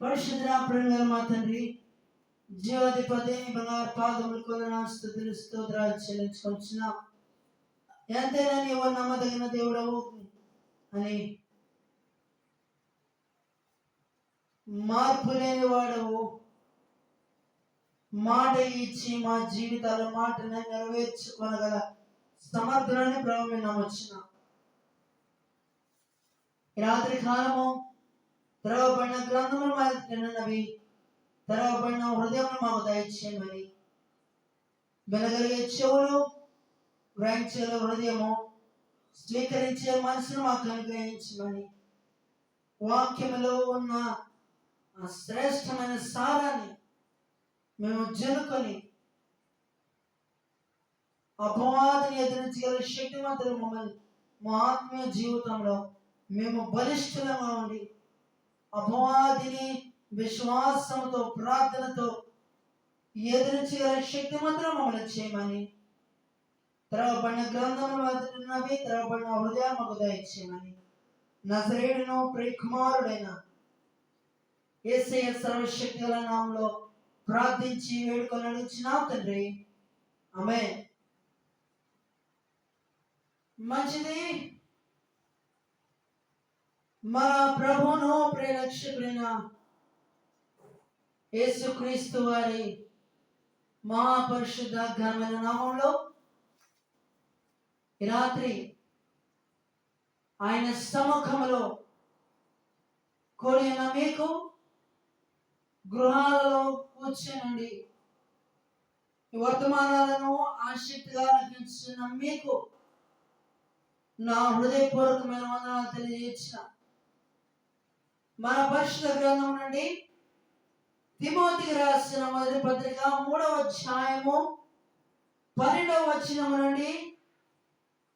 పరిశుద్ధ మా తండ్రి. జీవాధిపతి బంగారు పాదములు కొందరు స్థుతులు స్తోత్రాలు చెల్లించుకొచ్చిన ఎంతైనా నీవు నమ్మదగిన దేవుడవు అని మార్పు లేని వాడవు. మాట ఇచ్చి మా జీవితాల మాటను నెరవేర్చుకోనగల సమర్థులని ప్రభు మేము నమ్మొచ్చిన రాత్రి కాలము తెరవబడిన గ్రంథములు మాదిరినవి తెరవబడిన హృదయం మాకు దయచేయమని వినగలిగే చెవులు గ్రహించగల హృదయము స్వీకరించే మనసును మాకు అనుగ్రహించమని. వాక్యములో ఉన్న ఆ శ్రేష్టమైన సారాన్ని మేము జనుకొని అపవాదిని ఎదిరించగల శక్తివంతులు మమ్మల్ని మా ఆత్మీయ జీవితంలో మేము బలిష్టంగా ఉండి అపవాదిని విశ్వాసంతో ప్రార్థనతో ఎదురు చేయాలని శక్తి మాత్రం మమ్మల్ని చేయమని తెరవబడిన గ్రంథములు వదిలినవి తెరవబడిన హృదయం మాకు దయచేయమని. నజరేడును ప్రియకుమారుడైన ఏసయ సర్వశక్తి గల నామంలో ప్రార్థించి వేడుకొని అడుగుచున్నా తండ్రి. ఆమె మంచిది. మన ప్రభును ప్రేరక్షకుడైన యేసుక్రీస్తు వారి మహాపరిశుద్ధ ఘనమైన నామంలో రాత్రి ఆయన సముఖంలో కోడిన మీకు గృహాలలో కూర్చోనండి. వర్తమానాలను ఆసక్తిగా ఆలకించిన మీకు నా హృదయపూర్వకమైన వందనాలు తెలియజేసిన మన పరిశుద్ధ గ్రంథం నుండి తిమోతికి రాసిన మొదటి పత్రిక మూడవ అధ్యాయము పన్నెండవ వచనం నుండి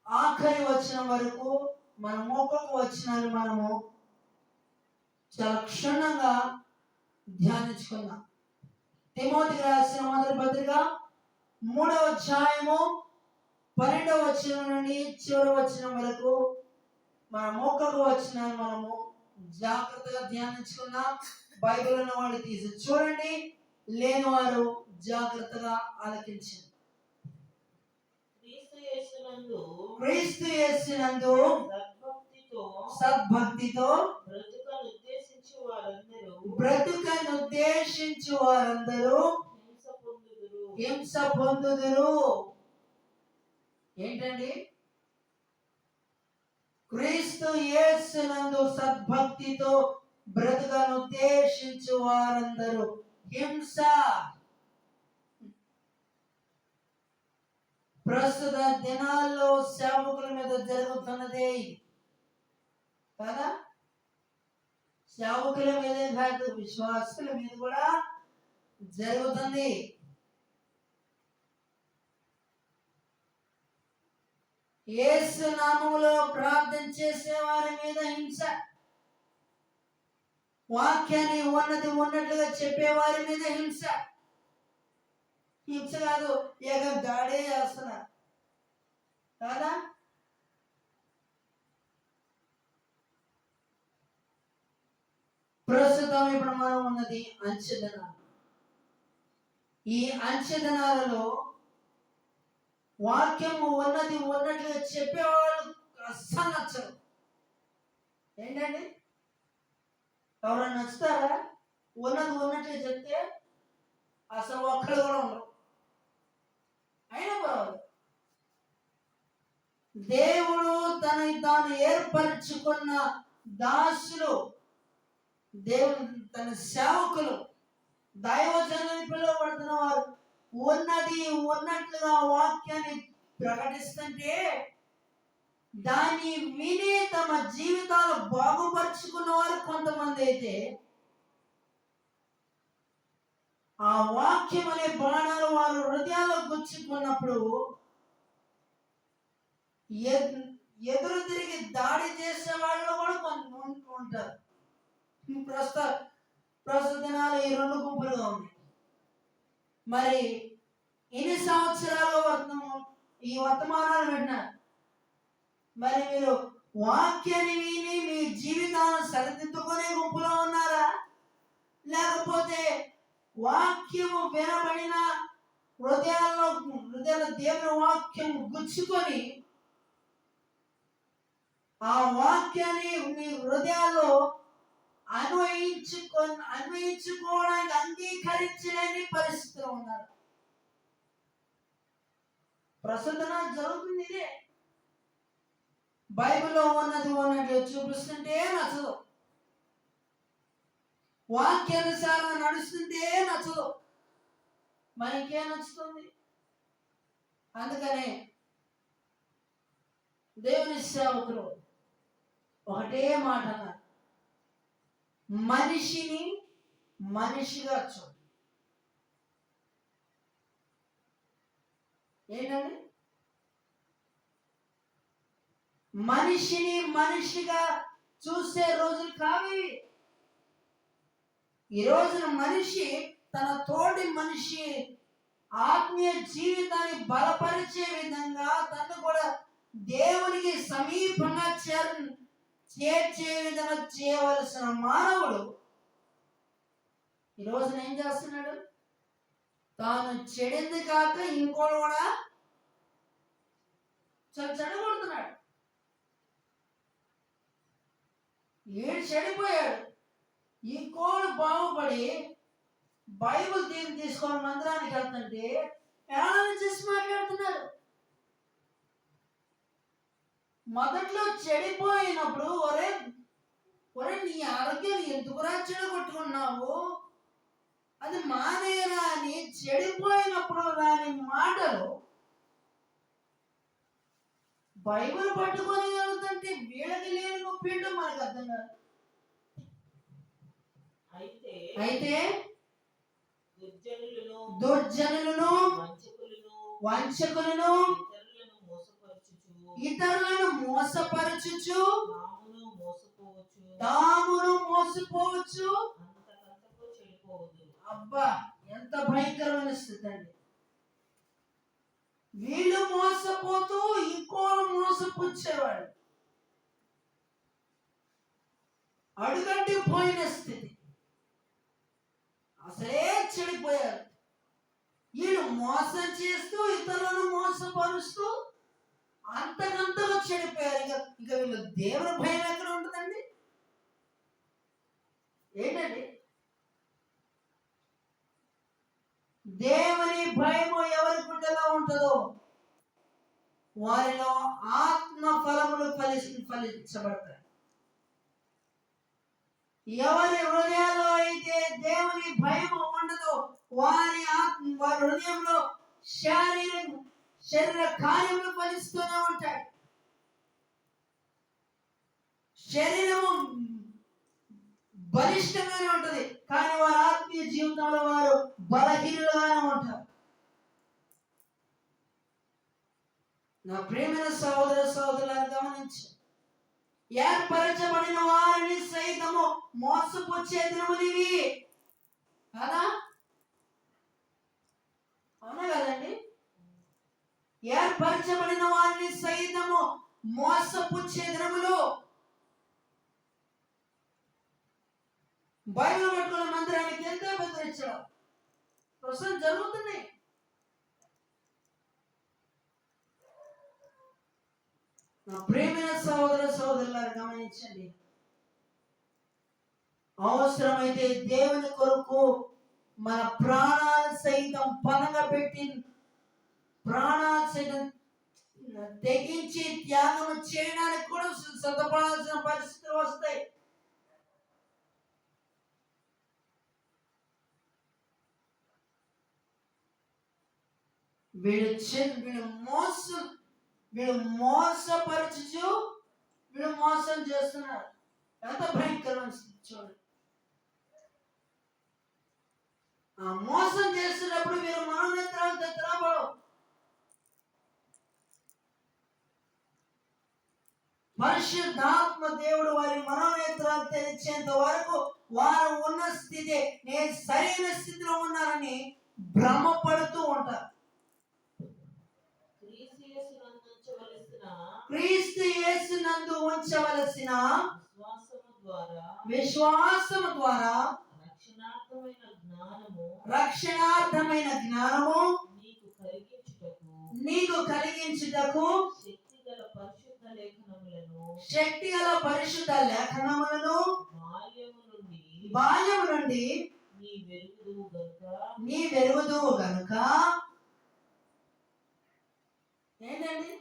ఆఖరి వచనం వరకు మన ఒక్కొక్క వచనాలు మనము చాలా క్షుణ్ణంగా ధ్యానించుకున్నాం. తిమోతికి రాసిన మొదటి పత్రిక మూడవ అధ్యాయము పన్నెండవ వచనం నుండి చివరి వచనం వరకు మన ఒక్కొక్క వచనాలు మనము జాగ్రత్తగా ధ్యానించుకుందాం. బైబిల్ ఉన్న వాళ్ళు తీసి చూడండి. లేని వారు జాగ్రత్తగా ఆలకించండి. క్రీస్తు యేసునందు యేసునందు సద్భక్తితో బ్రతుకను ఉద్దేశించి వారందరూ బ్రతుకను ఉద్దేశించు వారందరూ హింస పొందుదురు. హింస పొందుదురు. ఏంటండి? క్రీస్తు యేసునందు సద్భక్తితో బ్రతుకను ఉద్దేశించు వారందరూ. హింస. ప్రస్తుత దినాల్లో సేవకుల మీద జరుగుతున్నదే కదా? సేవకుల మీదే కాదు విశ్వాసుల మీద కూడా జరుగుతుంది. యేసు నామములో ప్రార్థన చేసే వారి మీద హింస. వాక్యాన్ని ఉన్నది ఉన్నట్లుగా చెప్పే వారి మీద హింస. హింస కాదు ఏక దాడే చేస్తున్నారు. కాదా? ప్రస్తుతం ఇప్పుడు మనం ఉన్నది అంచెదనాలు. ఈ అంచెదనాలలో వాక్యము ఉన్నది ఉన్నట్లుగా చెప్పేవాళ్ళు అస్సలు నచ్చరు. ఏంటండి? ఎవరైనా నచ్చుతారా? ఉన్నది ఉన్నట్లుగా చెప్తే అసలు ఒక్కడు కూడా ఉండరు. అయినా పర్వాలేదు. దేవుడు తన తాను ఏర్పరచుకున్న దాసులు దేవుడు తన సేవకులు దైవజనని పిలువబడుతున్న వారు ఉన్నది ఉన్నట్లుగా వాక్యాన్ని ప్రకటిస్తుంటే దాన్ని విని తమ జీవితాలు బాగుపరుచుకున్న వారు కొంతమంది అయితే ఆ వాక్యం అనే బాణాలు వారు హృదయాల్లో గుచ్చుకున్నప్పుడు ఎదురు తిరిగి దాడి చేసే వాళ్ళు కూడా కొంత ఉంటారు. ప్రస్తుత ప్రస్తుత దినాలు ఈ రెండు గుంపులుగా ఉన్నాయి. మరి ఎన్ని సంవత్సరాలు వర్తము ఈ వర్తమానాలు విన్నారు మరి మీరు వాక్యాన్ని విని మీ జీవితాలను సరిదిద్దుకునే గుంపులో ఉన్నారా? లేకపోతే వాక్యము వినబడిన హృదయాల్లో హృదయాల దేవుని వాక్యం గుచ్చుకొని ఆ వాక్యాన్ని మీ హృదయాల్లో అన్వయించుకొని అన్వయించుకోవడానికి అంగీకరించలేని పరిస్థితిలో ఉన్నారు. ప్రస్తుతం జరుగుతుంది ఇదే. బైబిల్లో ఉన్నది ఉన్నట్లు చూపిస్తుంటే నచ్చదు. వాక్యానుసారంగా నడుస్తుంటే నచ్చదు. మనకే నచ్చుతుంది? అందుకనే దేవుని సేవకులు ఒకటే మాట అన్నారు. మనిషిని మనిషిగా చూడు. ఏంటండి మనిషిని మనిషిగా చూసే రోజులు కావి ఈ రోజున మనిషి తన తోటి మనిషి ఆత్మీయ జీవితాన్ని బలపరిచే విధంగా తను కూడా దేవునికి సమీపంగా చేర చేర్చే విధంగా చేయవలసిన మానవుడు ఈ రోజున ఏం చేస్తున్నాడు? తాను చెడింది కాక ఇంకోడు కూడా చెడగొడుతున్నాడు. ఏడు చెడిపోయాడు. ఇంకోడు బాగుపడి బైబుల్ తీరు తీసుకొని మందిరానికి వెళ్తుంటే ఏమైనా చేసి మాట్లాడుతున్నారు మొదట్లో చెడిపోయినప్పుడు ఒరే ఒరే నీ ఆరోగ్యం ఎందుకురా చెడగొట్టుకున్నావు అది మానేరా అని చెడిపోయినప్పుడు రాని మాటలు బైబిల్ పట్టుకొని వెళ్తుంటే వీళ్ళకి లేని నొప్పి ఏంటో మనకు అర్థం కాదు. అయితే దుర్జనులను వంచకులను ఇతరులను మోసపరచుచు తామును మోసపోవచ్చు. అబ్బా ఎంత భయంకరమైన స్థితి అండి. వీళ్ళు మోసపోతూ ఇంకోళ్ళు మోసపుచ్చేవాడు అడుగంటి పోయిన స్థితి. అసలే చెడిపోయారు. వీళ్ళు మోసం చేస్తూ ఇతరులను మోసపరుస్తూ అంతకంతలో చెడిపోయారు. ఇక ఇక వీళ్ళు దేవుని భయం ఎక్కడ ఉంటుందండి? ఏంటండి? దేవుని భయము ఎవరి గుండెలో ఉంటుందో వారిలో ఆత్మ ఫలములు ఫలి ఫలించబడతాయి. ఎవరి హృదయాల్లో అయితే దేవుని భయము ఉండదో వారి ఆత్మ వారి హృదయంలో శారీరక శరీర కార్యములు ఫలిస్తూనే ఉంటాయి. శరీరము బలిష్టంగానే ఉంటది. కానీ వారి ఆత్మీయ జీవితంలో వారు బలహీనులుగానే ఉంటారు. నా ప్రేమైన సహోదర సహోదరులను గమనించి. ఏర్పరచబడిన వారిని సైతము మోసపుచ్చే దినములివి కదా? అవునా కదండి? ఏర్పరచబడిన వారిని సైతము మోసపుచ్చే దినములు బయలు పట్టుకున్న మందిరానికి ఎంతో బెదిరించడం. ప్రస్తుతం జరుగుతున్నాయి. నా ప్రేమైన సహోదర సహోదరులారు గమనించండి. అవసరమైతే దేవుని కొరకు మన ప్రాణాలు సైతం పనగా పెట్టి ప్రాణాలు తెగించి త్యాగం చేయడానికి కూడా సిద్ధపడాల్సిన పరిస్థితులు వస్తాయి. వీళ్ళు వీళ్ళు మోసం వీళ్ళు మోసపరచు వీళ్ళు మోసం చేస్తున్నారు. ఎంత భయంకరం చూడండి. ఆ మోసం చేస్తున్నప్పుడు వీరు మనోనేత్రాలు తెత్తరాబడు పరిశుద్ధాత్మ దేవుడు వారి మనోనేత్రాలు తెరిచేంత వరకు వారు ఉన్న స్థితి నేను సరైన స్థితిలో ఉన్నానని భ్రమపడుతూ ఉంటారు. క్రీస్తు యేసునందు ఉంచవలసిన విశ్వాసము ద్వారా రక్షణార్థమైన జ్ఞానము నీకు కలిగించుటకు నీకు కలిగించుటకు పరిశుద్ధ లేఖనములను శక్తి గల పరిశుద్ధ లేఖనములను బాల్యము నుండి నీ వెలుగుదు గనుక. ఏంటండి?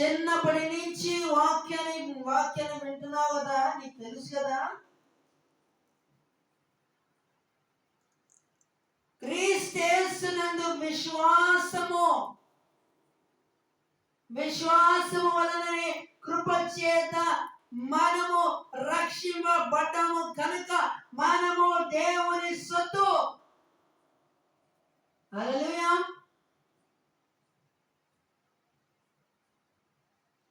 చిన్నప్పటి నుంచి వాక్యాన్ని వాక్యాన్ని వింటున్నావు కదా నీకు తెలుసు కదా? క్రీస్తేస్తున్నందు విశ్వాసము. విశ్వాసము వలననే కృప చేత మనము రక్షింపబడ్డము కనుక మనము దేవుని సొత్తు.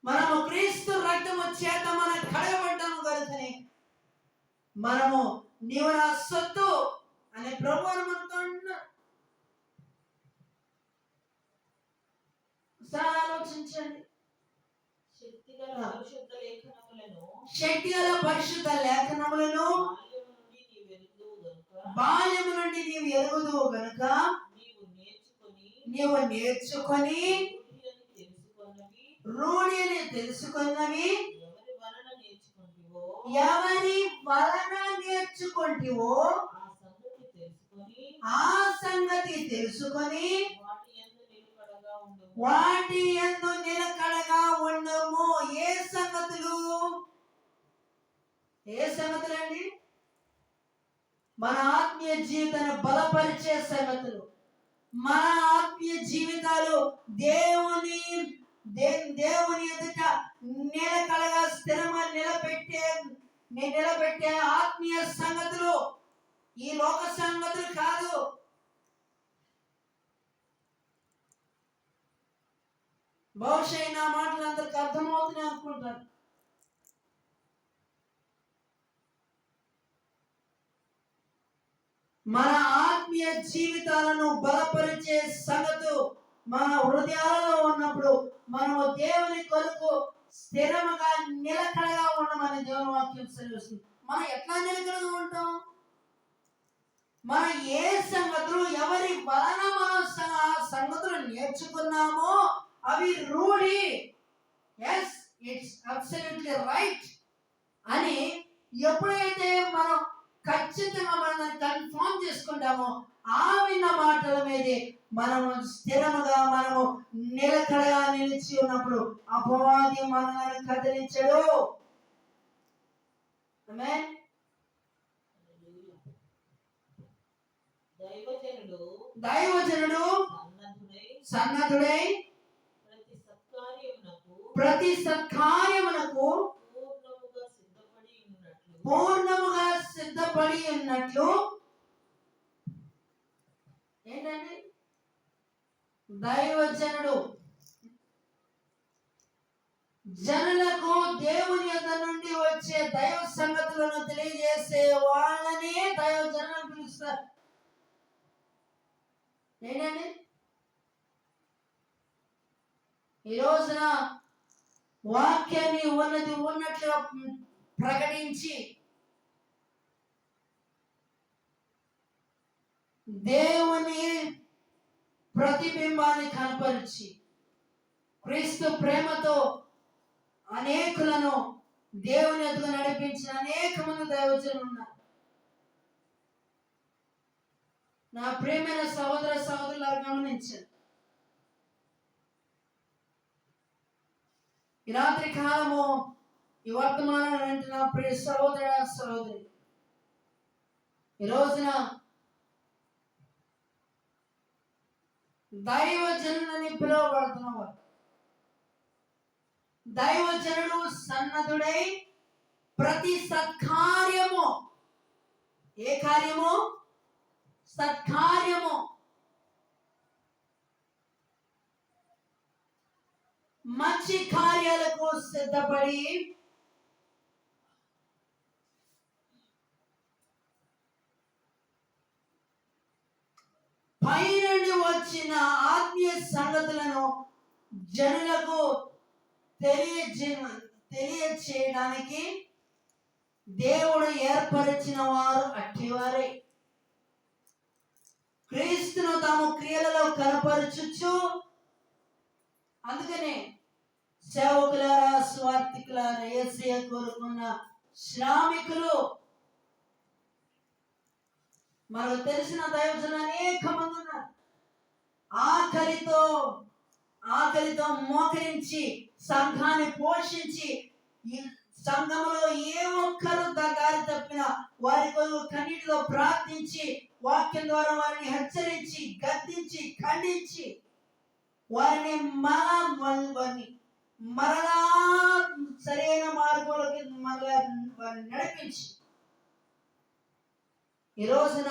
మనము క్రీస్తు రక్తము చేత మన కడగబడ్డాము కనుకనే మనము నీవు నా సొత్తు అనే ప్రభు మనతో అంటున్నాడు. ఒకసారి ఆలోచించండి. శక్తి గల పరిశుద్ధ లేఖనములను బాల్యము నుండి నీవు ఎరుగుదువు గనుక. నీవు నేర్చుకొని రూఢిని తెలుసుకొన్నవి. ఎవరి వలన నేర్చుకుంటివో ఆ సంగతి తెలుసుకొని వాటి ఎందు నిలకడగా ఏ సంగతులండి మన ఆత్మీయ జీవితాన్ని బలపరిచే సంగతులు. మన ఆత్మీయ జీవితాలు దేవుని దేవుని ఎదుట నిలకడగా స్థిరంగా నిలబెట్టే నిలబెట్టే ఆత్మీయ సంగతులు. ఈ లోక సంగతులు కాదు. బహుశా నా మాటలు అందరికి అర్థమవుతున్నాయి అనుకుంటారు మన ఆత్మీయ జీవితాలను బలపరిచే సంగతు మన హృదయాలలో ఉన్నప్పుడు మనము దేవుని కొరకు స్థిరముగా నిలకడగా ఉండమని దేవుని వాక్యం సెలవుస్తుంది. మనం ఎట్లా నిలకడగా ఉంటాం? మనం ఏ సంగతులు ఎవరి వలన మనం సంగతులు నేర్చుకున్నామో అవి రూఢి. ఎస్ ఇట్స్ అబ్సల్యూట్లీ రైట్ అని ఎప్పుడైతే మనం ఖచ్చితంగా మనం దాన్ని కన్ఫర్మ్ చేసుకుంటామో ఆ విన్న మాటల మీదే మనము స్థిరముగా మనము నిలకడగా నిలిచి ఉన్నప్పుడు అపవాది మనల్ని కదిలించడు? దైవజనుడు దైవజనుడు సన్నద్ధుడై ప్రతి సత్కార్యమునకు పూర్ణముగా సిద్ధపడి ఉన్నట్లు సిద్ధపడి ఉన్నట్లు ఏంటండి? దైవజనుడు జనులకు దేవుని యొక్క నుండి వచ్చే దైవ సంగతులను తెలియజేసే వాళ్ళని దైవజనులు పిలుస్తారు. ఏంటండి? ఈ రోజున వాక్యాన్ని ఉన్నది ఉన్నట్లుగా ప్రకటించి దేవుని ప్రతిబింబాన్ని కనపరిచి క్రీస్తు ప్రేమతో అనేకులను దేవుని ఎదుగు నడిపించిన అనేక మంది దైవజనులు ఉన్నారు. నా ప్రేమైన సహోదర సహోదరులు గమనించండి. ఈ రాత్రి కాలము ఈ వర్తమానం నా ప్రియ సహోదర సహోదరి ఈ రోజున దైవజనులని పిలువబడుతున్నవారు. దైవజనుడు సన్నదుడై ప్రతి సత్కార్యము ఏ కార్యము? సత్కార్యము. మంచి కార్యాలకు సిద్ధపడి పైనుండి వచ్చిన ఆత్మీయ సంగతులను జనులకు తెలియచేయడానికి దేవుడు ఏర్పరిచిన వారు అట్టివారే. క్రీస్తును తాము క్రియలలో కనపరచుచ్చు అందుకనే సేవకులారా స్వార్థికులారా ఏసీ కోరుకున్న శ్రామికులు మనకు తెలిసిన దైవజనులు అనేక మంది ఉన్నారు ఆకలితో ఆకలితో మోకరించి సంఘాన్ని పోషించి సంఘంలో ఏ ఒక్కరు దా- దారి తప్పిన వారి కొరకు కన్నీటిలో ప్రార్థించి వాక్యం ద్వారా వారిని హెచ్చరించి గద్దించి ఖండించి వారిని మరలా వారిని మరలా సరైన మార్గంలోకి మరలా వారిని నడిపించి ఈ రోజున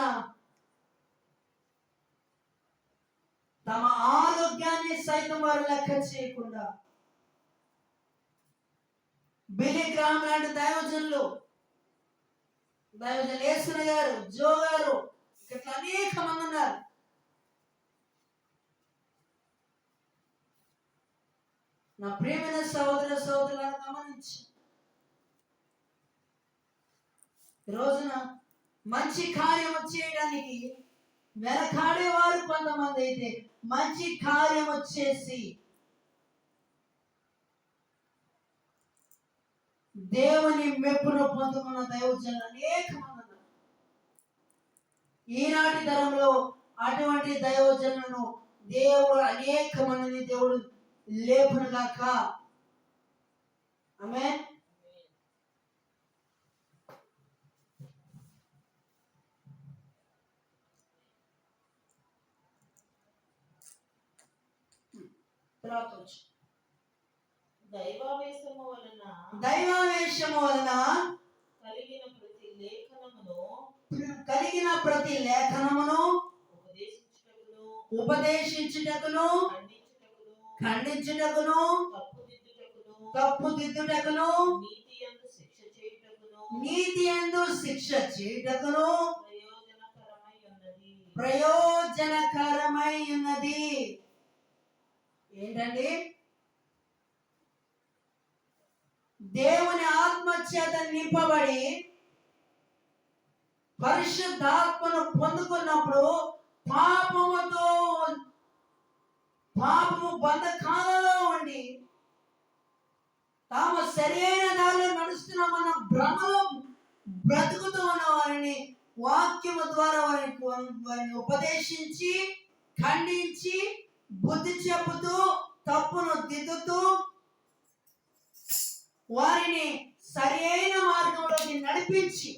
తమ ఆరోగ్యాన్ని సైతం వారు లెక్క చేయకుండా బిలిగ్రామ్ లాంటి దైవజనులు దైవజనులు యేసున గారు జో గారు ఇట్లా అనేక మంది ఉన్నారు. నా ప్రేమైన సహోదర సహోదరులను గమనించి. ఈ రోజున మంచి కార్యము చేయడానికి వెనకాడేవారు కొంతమంది అయితే మంచి కార్యం వచ్చేసి దేవుని మెప్పును పొందుకున్న దైవజనులు అనేక మంది ఈనాటి తరంలో అటువంటి దైవజనులను దేవుడు అనేక మందిని దేవుడు లేపును గాక. ఆమె వచ్చు. దైవావేశము వలన దైవావేశము వలన కలిగిన ప్రతి లేఖనమును కలిగిన ప్రతి లేఖనమును ఉపదేశించుటకును ఉపదేశించుటకును ఖండించుటకును తప్పుదిద్దుటకును తప్పుదిద్దుటకును నీతి ఎందు శిక్ష చేయుటకును ప్రయోజనకరమై ఉన్నది ఏంటండి? దేవుని ఆత్మ చేత నింపబడి పరిశుద్ధాత్మను పొందుకున్నప్పుడు పాపముతో పాపము బంధకాలలో ఉండి తాము సరైన దారిలో నడుస్తున్నామన్న భ్రమలో బ్రతుకుతూ ఉన్న వారిని వాక్యము ద్వారా వారిని వారిని ఉపదేశించి ఖండించి బుద్ధి చెబుతూ తప్పును దిద్దుతూ వారిని సరైన మార్గంలోకి నడిపించి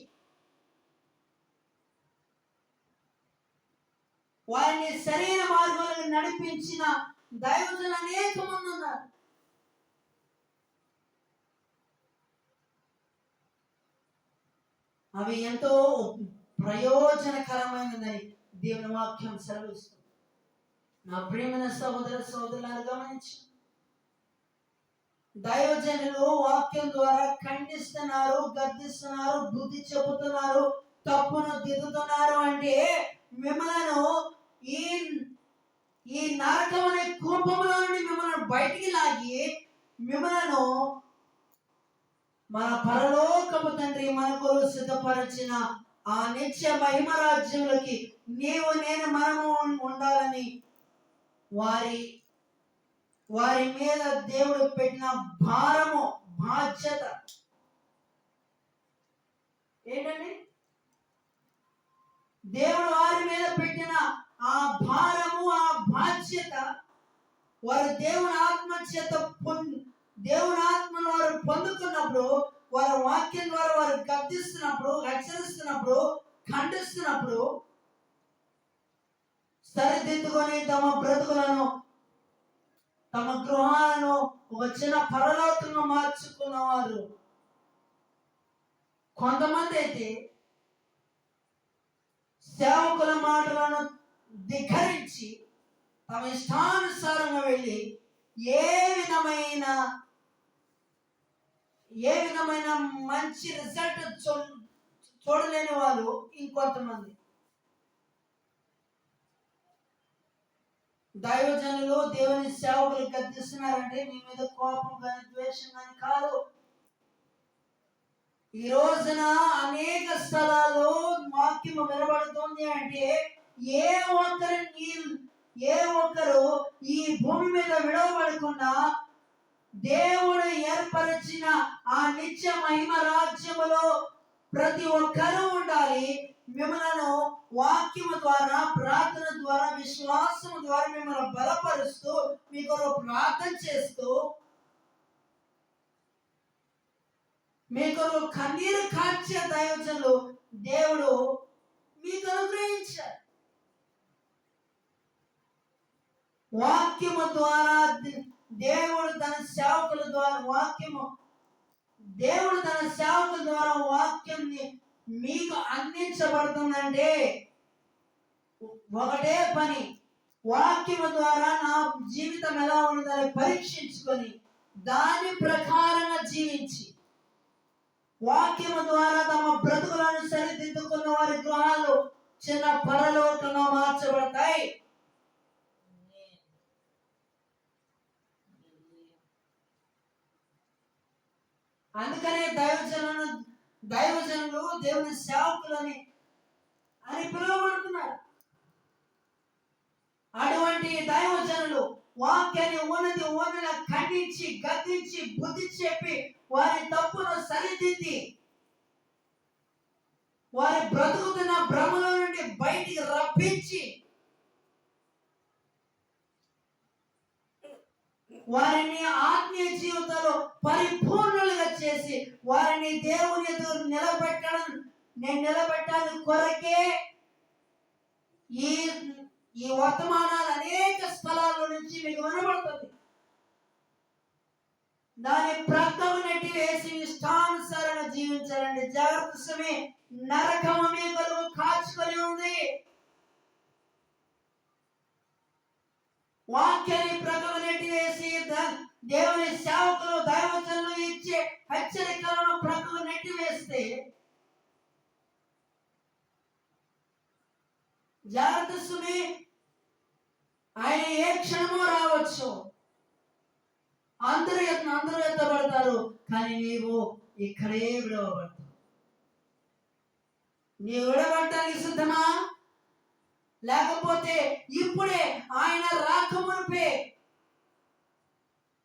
వారిని సరైన మార్గంలోకి నడిపించిన దైవజనులు అనేక మంది ఉన్నారు. అవి ఎంతో ప్రయోజనకరమైనదని దేవుని వాక్యం సెలవిస్తుంది. నా ప్రేమైన సహోదర సహోదరులను గమనించి. దైవజనులు వాక్యం ద్వారా ఖండిస్తున్నారు గద్దిస్తున్నారు బుద్ధి చెబుతున్నారు తప్పును దిద్దుతున్నారు అంటే మిమ్మలను ఈ ఈ నరకం అనే కూపంలో నుండి మిమ్మల్ని బయటికి లాగి మిమ్మలను మన పరలోకపు తండ్రి మనకు సిద్ధపరిచిన ఆ నిత్య మహిమ రాజ్యంలోకి నీవు నేను మనము ఉండాలని వారి వారి మీద దేవుడు పెట్టిన భారము బాధ్యత. ఏంటండి? దేవుడు వారి మీద పెట్టిన ఆ భారము ఆ బాధ్యత వారు దేవుని ఆత్మ చేత పొంది దేవుని ఆత్మను వారు పొందుతున్నప్పుడు వారి వాక్యం ద్వారా వారు గర్దిస్తున్నప్పుడు హెచ్చరిస్తున్నప్పుడు ఖండిస్తున్నప్పుడు సరిదిద్దుకొని తమ బ్రతుకులను తమ గృహాలను ఒక చిన్న పరలోకంగా మార్చుకున్నవారు. కొంతమంది అయితే సేవకుల మాటలను ధిక్కరించి తమ ఇష్టానుసారంగా వెళ్ళి ఏ విధమైన ఏ విధమైన మంచి రిజల్ట్ చూ- చూడలేని వాళ్ళు ఇంకొంతమంది దైవజనులు దేవుని సేవకులు గద్దిస్తున్నారంటే మీ మీద కోపం కానీ ద్వేషం కానీ కాదు. ఈ రోజున అనేక స్థలాల్లో వాక్యము వినబడుతుంది అంటే ఏ ఒక్కరు ఏ ఒక్కరు ఈ భూమి మీద విడవబడకుండా దేవుడు ఏర్పరిచిన ఆ నిత్య మహిమ రాజ్యములో ప్రతి ఒక్కరూ ఉండాలి. మిమ్మలను వాక్యము ద్వారా ప్రార్థన ద్వారా విశ్వాసం ద్వారా మిమ్మల్ని బలపరుస్తూ మీ కొరకు ప్రార్థన చేస్తూ మీ కొరకు కన్నీరు కాచే దైవజనులు దేవుడు మీకు అనుగ్రహించారు. వాక్యము ద్వారా దేవుడు తన సేవకుల ద్వారా వాక్యము దేవుడు తన సేవకుల ద్వారా వాక్యం మీకు అందించబడుతుందంటే ఒకటే పని. వాక్యము ద్వారా నా జీవితం ఎలా ఉన్నదని పరీక్షించుకొని దాని ప్రకారంగా జీవించి వాక్యము ద్వారా తమ బ్రతుకులను సరిదిద్దుకున్న వారి గృహాలు చిన్న పరలోకంగా మార్చబడతాయి. అందుకనే దైవజనులను దైవజనులు దేవుని సేవకులని అని పిలువబడుతున్నారు. అటువంటి దైవజనులు వాక్యాన్ని ఉన్నది ఉన్నది ఖండించి గద్దించి బుద్ధి చెప్పి వారి తప్పును సరిదిద్ది వారి బ్రతుకుతున్న భ్రమలో నుండి బయటికి రప్పించి వారిని ఆత్మీయ జీవితంలో పరి చేసి వారిని దేవుని ఎదురు నిలబెట్టడం నేను నిలబెట్టాను కొరకే. ఈ ఈ వర్తమానాలు అనేక స్థలాల నుంచి మీకు వినబడుతుంది. దాని ప్రక్కకు నెట్టి వేసి ఇష్టానుసారంగా జీవించాలండి. జాగ్రత్త సమయ నరకము మీ కొరకు కాచుకొని ఉంది. వాక్యాన్ని ప్రక్కకు నెట్టి వేసి దేవుని సేవకులు దైవజనులు ఇచ్చే హెచ్చరికలను ప్రక్కకు నెట్టి వేస్తే జాగ్రత్త సుమి. ఆయన ఏ క్షణమో రావచ్చు. అందరూ ఎత్త అందరూ ఎత్తబడతారు కానీ నీవు ఇక్కడే విడవబడతావు. నీవు విడబడటానికి సిద్ధమా? లేకపోతే ఇప్పుడే ఆయన రాకమునిపే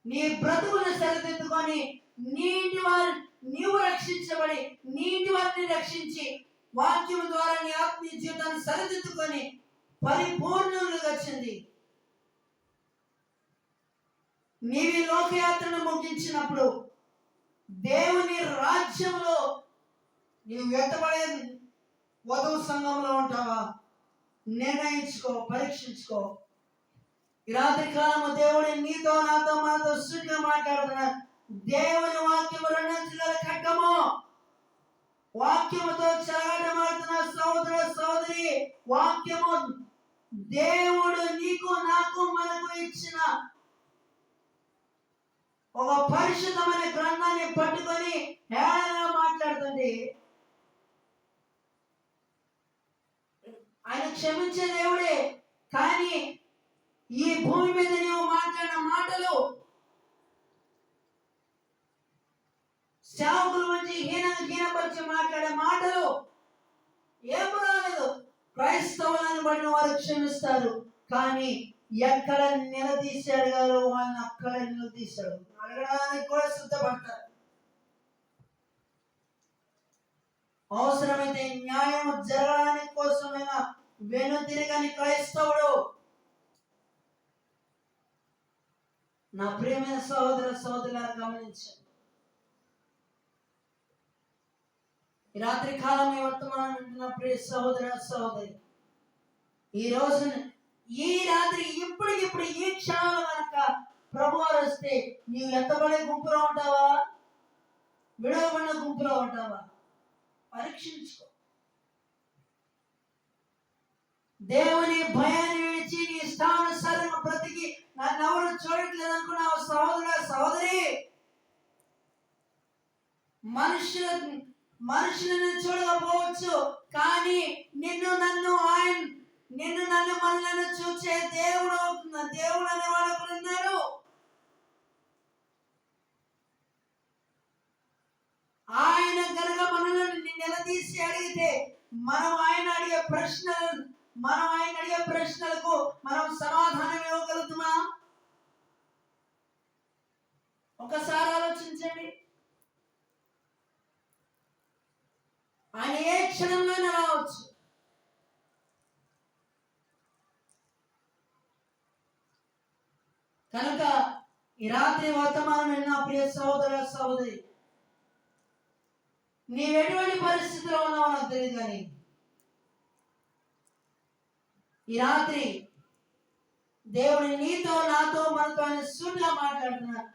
నీ బ్రతుకును సరిదిద్దుకొని నీటి వారి నీవు రక్షించబడి నీటి వారిని రక్షించి వాక్యం ద్వారా నీ ఆత్మీయ జీవితాన్ని సరిదిద్దుకొని పరిపూర్ణంగా వచ్చింది. నీవి లోకయాత్రను ముగించినప్పుడు దేవుని రాజ్యంలో నీవు వెంటబడే వధువు సంఘంలో ఉంటావా? నిర్ణయించుకో పరీక్షించుకో. ఈ రాత్రి కాలము దేవుడు నీతో నాతో మాతో సూటిగా మాట్లాడుతున్నా దేవుని వాక్యము రెండంచుల కట్టము వాక్యముతో చెలగాటమాడుతున్న సోదర సోదరి వాక్యము దేవుడు నీకు నాకు మనకు ఇచ్చిన ఒక పరిశుద్ధమైన గ్రంథాన్ని పట్టుకొని హేళనగా మాట్లాడుతుంది ఆయన క్షమించే దేవుడే కానీ ఈ భూమి మీద నీవు మాట్లాడిన మాటలు సేవకుల నుంచి హీనంగా హీనపరిచి మాట్లాడే మాటలు ఏం రాలేదు. క్రైస్తవులను పడిన వారు క్షమిస్తారు. కానీ ఎక్కడ నిలదీసి అడగాలో వాళ్ళని అక్కడ నిలదీశాడు. అడగడానికి కూడా సిద్ధపడతారు. అవసరమైతే న్యాయం జరగడానికి కోసమైనా వెనుతిరగని క్రైస్తవుడు నా ప్రియమైన సహోదర సహోదరులను గమనించండి. ఈ రాత్రి కాలం ఈ వర్తమానం వింటున్న ప్రియ సహోదర సహోదరి. ఈ రోజు ఈ రాత్రి ఇప్పటికిప్పుడు ఈ క్షణంలో కనుక ప్రభు వారు వస్తే నీవు ఎత్తబడే గుంపులో ఉంటావా? విడవబడిన గుంపులో ఉంటావా? పరీక్షించుకో. దేవుని భయాన్ని విడిచి నీ ఇష్టానుసారంగా బ్రతికి నన్ను ఎవరు చూడట్లేదు అనుకున్నావు సహోదర సహోదరి. మనుషుల మనుషులను చూడకపోవచ్చు కానీ నిన్ను నన్ను ఆయన నిన్ను నన్ను మనలను చూచే దేవుడు దేవుడు అనే వాళ్ళు ఉన్నారు ఆయన కనుక మనలను నిలదీసి అడిగితే మనం ఆయన అడిగే ప్రశ్నలు మనం ఆయన అడిగే ప్రశ్నలకు మనం సమాధానం ఇవ్వగలుగుతున్నాం? ఒకసారి ఆలోచించండి. ఆయన ఏ క్షణంలోనే రావచ్చు కనుక ఈ రాత్రి వర్తమానం విన్న ప్రియ సహోదర సహోదరి నీవు ఎటువంటి పరిస్థితిలో ఉన్నావో నాకు తెలియదు కానీ ఈ రాత్రి దేవుని నీతో నాతో మనతో ఆయన సూటిగా మాట్లాడుతున్నారు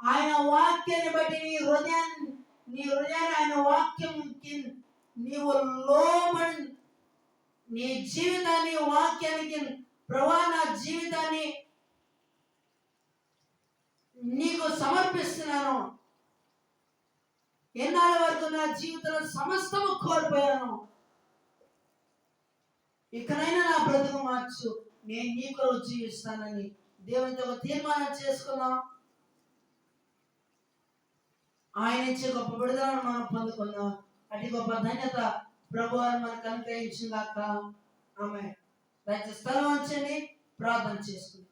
ఆయన వాక్యాన్ని బట్టి నీ హృదయాన్ని నీ హృదయాన్ని ఆయన వాక్యం నీవు లోబడి నీ జీవితాన్ని వాక్యానికి ప్రభా నా జీవితాన్ని నీకు సమర్పిస్తున్నాను. ఎన్నాళ్ళ వరకు నా జీవితంలో సమస్తము కోల్పోయాను? ఇకనైనా నా బ్రతుకు మార్చు. నేను నీ కొరకు జీవిస్తానని దేవునితో ఒక తీర్మానం చేసుకున్నాం. ఆయన ఇచ్చే గొప్ప విడుదలను మనం పొందుకుందాం. అటు గొప్ప ధన్యత ప్రభు అని మనకు అనుగ్రహించిందాక ఆమె దయచేసి స్థలం వచ్చండి ప్రార్థన చేసుకుందాం.